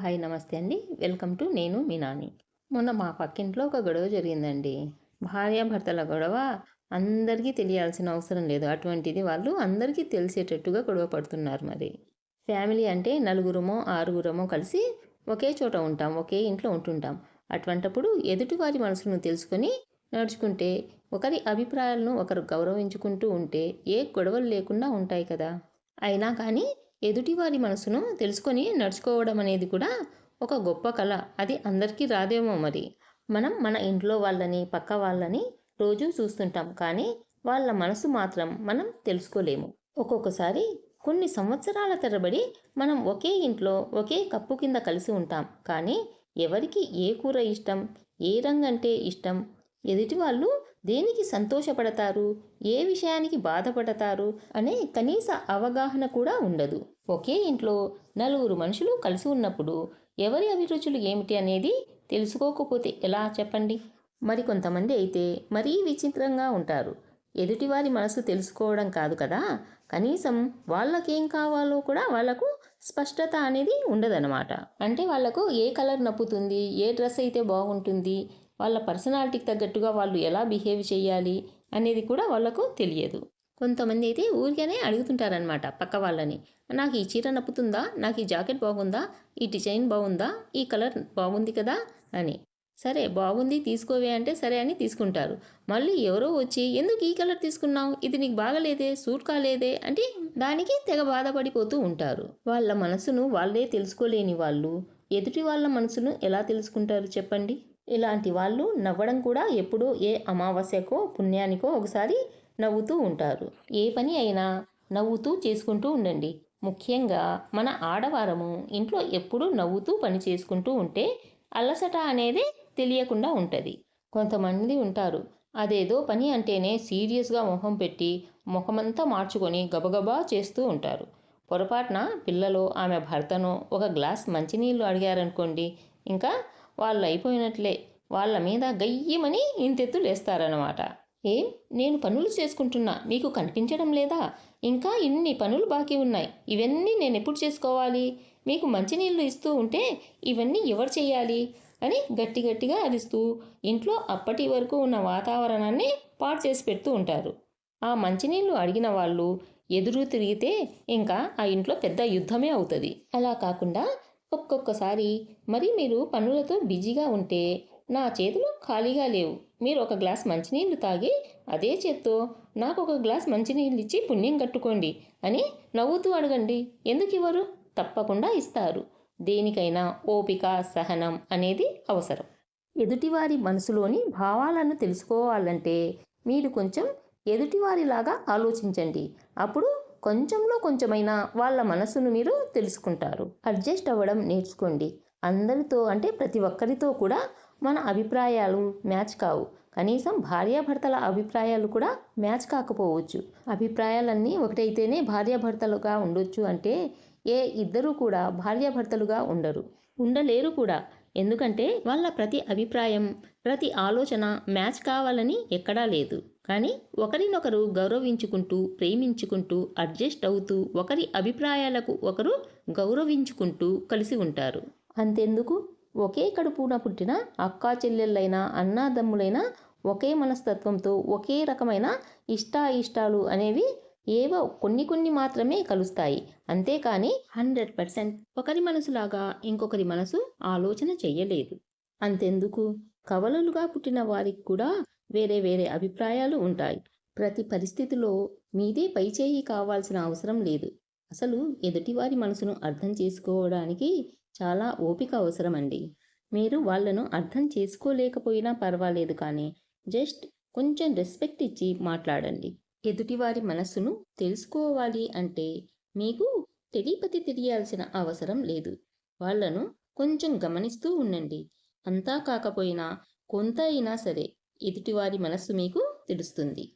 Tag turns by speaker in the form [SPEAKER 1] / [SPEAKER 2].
[SPEAKER 1] Hi నమస్తే అండి. Welcome to నేను మీ నాని. మొన్న మా పక్కింట్లో ఒక గొడవ జరిగిందండి. భార్యాభర్తల గొడవ అందరికీ తెలియాల్సిన అవసరం లేదు. అటువంటిది వాళ్ళు అందరికీ తెలిసేటట్టుగా గొడవ పడుతున్నారు మరి. ఫ్యామిలీ అంటే నలుగురమో ఆరుగురమో కలిసి ఒకే చోట ఉంటాం ఒకే ఇంట్లో ఉంటుంటాం. అటువంటప్పుడు ఎదుటివారి మనసును తెలుసుకొని నడుచుకుంటే ఒకరి అభిప్రాయాలను ఒకరు గౌరవించుకుంటూ ఉంటే ఏ గొడవలు లేకుండా ఉంటాయి కదా. అయినా కానీ ఎదుటివారి మనసును తెలుసుకొని నడుచుకోవడం అనేది కూడా ఒక గొప్ప కళ. అది అందరికీ రాదేమో మరి. మనం మన ఇంట్లో వాళ్ళని పక్క వాళ్ళని రోజు చూస్తుంటాం కానీ వాళ్ళ మనసు మాత్రం మనం తెలుసుకోలేము. ఒక్కొక్కసారి కొన్ని సంవత్సరాల తరబడి మనం ఒకే ఇంట్లో ఒకే కప్పు కింద కలిసి ఉంటాం కానీ ఎవరికి ఏ కూర ఇష్టం ఏ రంగంటే ఇష్టం ఎదుటి వాళ్ళు దేనికి సంతోషపడతారు? ఏ విషయానికి బాధపడతారు? అనే కనీస అవగాహన కూడా ఉండదు. ఒకే ఇంట్లో నలుగురు మనుషులు కలిసి ఉన్నప్పుడు ఎవరి అభిరుచులు ఏమిటి అనేది తెలుసుకోకపోతే ఎలా చెప్పండి? మరి కొంతమంది అయితే మరీ విచిత్రంగా ఉంటారు. ఎదుటివారి మనసు తెలుసుకోవడం కాదు కదా? కనీసం వాళ్ళకేం కావాలో కూడా వాళ్ళకు స్పష్టత అనేది ఉండదన్నమాట. అంటే వాళ్ళకు ఏ కలర్ నప్పుతుంది? ఏ డ్రెస్ అయితే బాగుంటుంది? వాళ్ళ పర్సనాలిటీకి తగ్గట్టుగా వాళ్ళు ఎలా బిహేవ్ చేయాలి అనేది కూడా వాళ్ళకు తెలియదు. కొంతమంది అయితే ఊరికేనే అడుగుతుంటారనమాట పక్క వాళ్ళని. నాకు ఈ చీర నప్పుతుందా? నాకు ఈ జాకెట్ బాగుందా? ఈ డిజైన్ బాగుందా? ఈ కలర్ బాగుంది కదా? అని. సరే బాగుంది తీసుకోవే అంటే సరే అని తీసుకుంటారు. మళ్ళీ ఎవరో వచ్చి ఎందుకు ఈ కలర్ తీసుకున్నావు? ఇది నీకు బాగలేదే? సూట్ కాలేదే? అంటే దానికి తెగ బాధపడిపోతూ ఉంటారు. వాళ్ళ మనసును వాళ్ళే తెలుసుకోలేని వాళ్ళు ఎదుటి వాళ్ళ మనసును ఎలా తెలుసుకుంటారు చెప్పండి? ఇలాంటి వాళ్ళు నవ్వడం కూడా ఎప్పుడూ ఏ అమావాస్యకో పుణ్యానికో ఒకసారి నవ్వుతూ ఉంటారు. ఏ పని అయినా నవ్వుతూ చేసుకుంటూ ఉండండి. ముఖ్యంగా మన ఆడవారము ఇంట్లో ఎప్పుడూ నవ్వుతూ పని చేసుకుంటూ ఉంటే అలసట అనేది తెలియకుండా ఉంటుంది. కొంతమంది ఉంటారు అదేదో పని అంటేనే సీరియస్గా మొహం పెట్టి ముఖమంతా మార్చుకొని గబగబా చేస్తూ ఉంటారు. పొరపాటున పిల్లలు ఆమె భర్తను ఒక గ్లాస్ మంచినీళ్ళు అడిగారనుకోండి ఇంకా వాళ్ళు అయిపోయినట్లే వాళ్ళ మీద గయ్యమని ఇంతెత్తులేస్తారనమాట ఏం? నేను పనులు చేసుకుంటున్నా. మీకు కనిపించడం లేదా? ఇంకా ఇన్ని పనులు బాకీ ఉన్నాయి. ఇవన్నీ నేను ఎప్పుడు చేసుకోవాలి? మీకు మంచినీళ్ళు ఇస్తూ ఉంటే ఇవన్నీ ఎవరు చేయాలి అని గట్టి గట్టిగా అరిస్తూ ఇంట్లో అప్పటి వరకు ఉన్న వాతావరణాన్ని పాడు చేసి పెడుతూ ఉంటారు. ఆ మంచినీళ్ళు అడిగిన వాళ్ళు ఎదురు తిరిగితే ఇంకా ఆ ఇంట్లో పెద్ద యుద్ధమే అవుతుంది. అలా కాకుండా ఒక్కొక్కసారి మరి మీరు పనులతో బిజీగా ఉంటే నా చేతులు ఖాళీగా లేవు. మీరు ఒక గ్లాస్ మంచినీళ్ళు తాగి అదే చేత్తో నాకు ఒక గ్లాస్ మంచినీళ్ళు ఇచ్చి పుణ్యం కట్టుకోండి అని నవ్వుతూ అడగండి. ఎందుకు ఇవ్వరు? తప్పకుండా ఇస్తారు. దేనికైనా ఓపిక సహనం అనేది అవసరం. ఎదుటివారి మనసులోని భావాలను తెలుసుకోవాలంటే మీరు కొంచెం ఎదుటివారిలాగా ఆలోచించండి. అప్పుడు కొంచెంలో కొంచెమైనా వాళ్ళ మనసును మీరు తెలుసుకుంటారు. అడ్జస్ట్ అవ్వడం నేర్చుకోండి. అందరితో అంటే ప్రతి ఒక్కరితో కూడా మన అభిప్రాయాలు మ్యాచ్ కావు. కనీసం భార్యాభర్తల అభిప్రాయాలు కూడా మ్యాచ్ కాకపోవచ్చు. అభిప్రాయాలన్నీ ఒకటైతేనే భార్యాభర్తలుగా ఉండొచ్చు అంటే ఏ ఇద్దరు కూడా భార్యాభర్తలుగా ఉండరు. ఉండలేరు కూడా. ఎందుకంటే వాళ్ళ ప్రతి అభిప్రాయం ప్రతి ఆలోచన మ్యాచ్ కావాలని ఎక్కడా లేదు. కానీ ఒకరినొకరు గౌరవించుకుంటూ ప్రేమించుకుంటూ అడ్జస్ట్ అవుతూ ఒకరి అభిప్రాయాలకు ఒకరు గౌరవించుకుంటూ కలిసి ఉంటారు. అంతెందుకు? ఒకే కడుపున పుట్టిన అక్కా చెల్లెళ్ళైనా అన్నాదమ్ములైనా ఒకే మనస్తత్వంతో ఒకే రకమైన ఇష్టాయిష్టాలు అనేవి ఏవో కొన్ని కొన్ని మాత్రమే కలుస్తాయి. అంతేకాని హండ్రెడ్ పర్సెంట్ ఒకరి మనసులాగా ఇంకొకరి మనసు ఆలోచన చెయ్యలేదు. అంతెందుకు? కవలలుగా పుట్టిన వారికి కూడా వేరే వేరే అభిప్రాయాలు ఉంటాయి. ప్రతి పరిస్థితిలో మీదే పైచేయి కావాల్సిన అవసరం లేదు. అసలు ఎదుటివారి మనసును అర్థం చేసుకోవడానికి చాలా ఓపిక అవసరం అండి మీరు వాళ్ళను అర్థం చేసుకోలేకపోయినా పర్వాలేదు కానీ జస్ట్ కొంచెం రెస్పెక్ట్ ఇచ్చి మాట్లాడండి. ఎదుటివారి మనస్సును తెలుసుకోవాలి అంటే మీకు తెలిపతి తెలియాల్సిన అవసరం లేదు. వాళ్ళను కొంచెం గమనిస్తూ ఉండండి. అంతా కాకపోయినా కొంత అయినా సరే ఎదుటివారి మనస్సు మీకు తెలుస్తుంది.